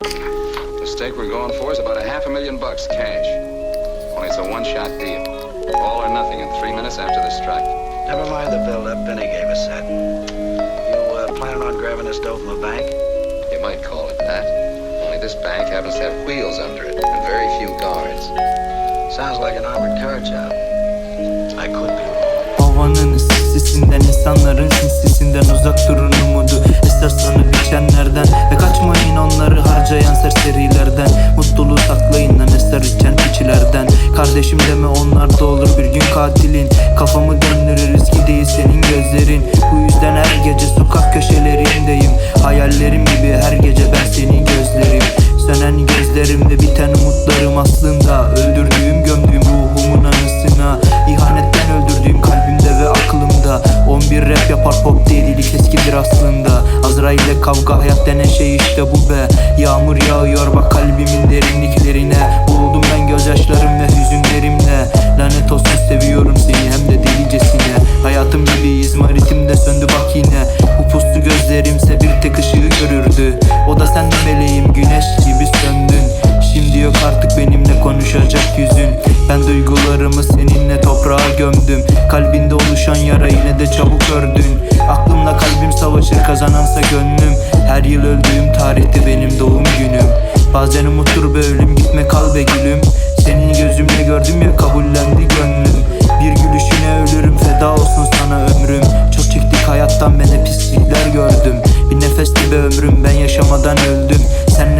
The stake we're going for is about a half a million bucks cash. Only it's a one-shot deal. All or nothing in three minutes after the strike. Never mind the build-up. Benny gave us that. You uh, planning on grabbing this dough from a bank? You might call it that. Only this bank happens to have wheels under it and very few guards. Sounds like an armored car job. I could be wrong. Havanın sessisinden insanların sinsisinden Kardeşim deme onlar da olur. Bir gün katilin. Kafamı döndürür riski değil senin gözlerin. Bu yüzden her gece sokak köşelerindeyim. Hayallerim gibi her gece ben senin gözlerim. Sönen gözlerim ve biten umutlarım aslında. Öldürdüğüm gömdüğüm ruhumun anısına. İhanetten öldürdüğüm kalbimde ve aklımda. 11 rap yapar pop delilik eskidir aslında. Azrail'le kavga hayat denen şey işte bu be. Yağmur yağıyor bak kalbimin derinliklerine. Boğuldum ben gözyaşlarım seninle toprağa gömdüm. Kalbinde oluşan yara yine de çabuk ördün. Aklımla kalbim savaşır kazanansa gönlüm. Her yıl öldüğüm tarihte benim doğum günüm. Bazen umuttur be ölüm gitme kal be gülüm. Senin gözümle gördüm ya kabullendi gönlüm. Bir gülüşüne ölürüm feda olsun sana ömrüm. Çok çektik hayattan ben hep pislikler gördüm. Bir nefesti be ömrüm ben yaşamadan öldüm. Sen